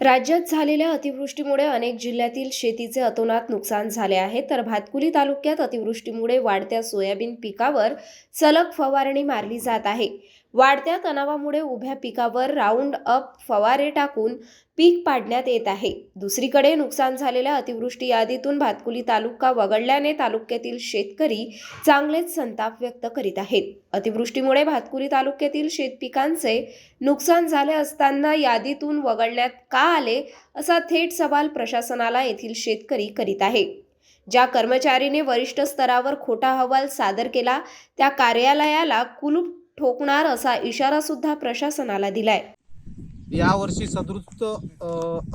राज्यात झालेल्या अतिवृष्टीमुळे अनेक जिल्ह्यातील शेतीचे अतोनात नुकसान झाले आहे. तर भातकुली तालुक्यात अतिवृष्टीमुळे वाढत्या सोयाबीन पिकावर सलग फवारणी मारली जात आहे. वाढत्या तणावामुळे उभ्या पिकावर राऊंड अप फवारे टाकून पीक पाडण्यात येत आहे. दुसरीकडे नुकसान झालेल्या अतिवृष्टी यादीतून भातकुली तालुका वगळल्याने तालुक्यातील शेतकरी चांगलेच संताप व्यक्त करीत आहेत. अतिवृष्टीमुळे भातकुली तालुक्यातील शेतपिकांचे नुकसान झाले असताना यादीतून वगळण्यात का आले असा थेट सवाल प्रशासनाला येथील शेतकरी करीत आहे. ज्या कर्मचारीने वरिष्ठ स्तरावर खोटा अहवाल सादर केला त्या कार्यालयाला कुलूप ठोकणार असा इशारा सुद्धा प्रशासनाला दिलाय. यावर्षी सदृष्ट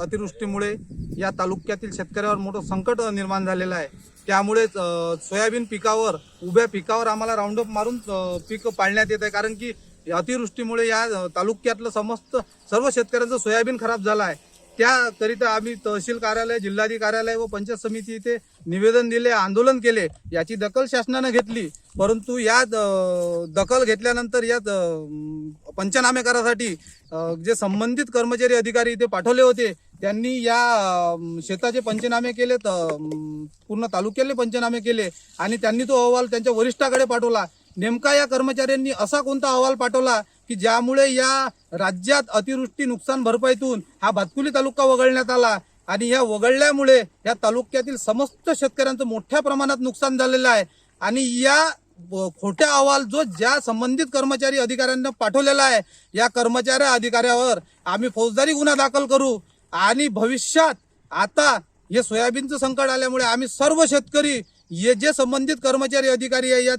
अतिवृष्टीमुळे या तालुक्यातील शेतकऱ्यावर मोठं संकट निर्माण झालेलं आहे. त्यामुळेच सोयाबीन पिकावर उभ्या पिकावर आम्हाला राऊंडअप मारून पीक पाळण्यात येत आहे कारण की अतिवृष्टीमुळे या तालुक्यातलं समस्त सर्व शेतकऱ्यांचं सोयाबीन खराब झालं आहे. त्याकरिता आम्ही तहसील कार्यालय जिल्हाधिकारी कार्यालय व पंचायत समिती इथे निवेदन दिले आंदोलन केले. याची दखल शासनानं घेतली. परंतु यात दखल घेतल्यानंतर यात पंचनामे करासाठी जे संबंधित कर्मचारी अधिकारी इथे पाठवले होते त्यांनी या शेताचे पंचनामे केले तर पूर्ण तालुक्याले पंचनामे केले आणि त्यांनी तो अहवाल त्यांच्या वरिष्ठाकडे पाठवला. नेमका या कर्मचाऱ्यांनी असा कोणता अहवाल पाठवला की ज्यामुळे या राज्यात अतिवृष्टी नुकसान भरपाईतून हा भातकुली तालुका वगळण्यात आला. आणि या वगळल्यामुळे या तालुक्यातील समस्त शेतकऱ्यांचं मोठ्या प्रमाणात नुकसान झालेलं आहे. आणि या खोट्या अहवाल जो ज्या संबंधित कर्मचारी अधिकाऱ्यांना पाठवलेला आहे या कर्मचाऱ्या अधिकाऱ्यावर आम्ही फौजदारी गुन्हा दाखल करू. आणि भविष्यात आता हे सोयाबीनचं संकट आल्यामुळे आम्ही सर्व शेतकरी हे जे संबंधित कर्मचारी अधिकारी आहे या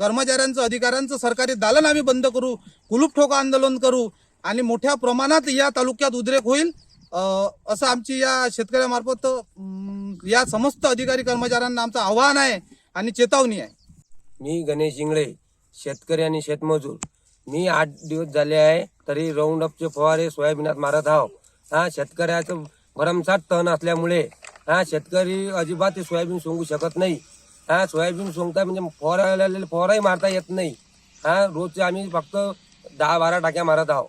कर्मचाऱ्यांचं अधिकाऱ्यांचं सरकारी दालन आम्ही बंद करू कुलूप ठोका आंदोलन करू आणि मोठ्या प्रमाणात या तालुक्यात उद्रेक होईल असं आमची या शेतकऱ्यामार्फत या समस्त अधिकारी कर्मचाऱ्यांना आमचं आव्हान आहे आणि चेतावणी आहे. मी गणेश इंगळे शेतकरी आणि शेतमजूर. मी आठ दिवस झाले आहे तरी राऊंड अपचे फवारे सोयाबीनात मारत आहो. हा शेतकऱ्याचं भरमसाठ तण असल्यामुळे हा शेतकरी अजिबात ते सोयाबीन सोंगू शकत नाही. हा सोयाबीन सोंगता म्हणजे फवारायला फवाराही मारता येत नाही. हा रोजचे आम्ही फक्त दहा बारा टाक्या मारत आहोत.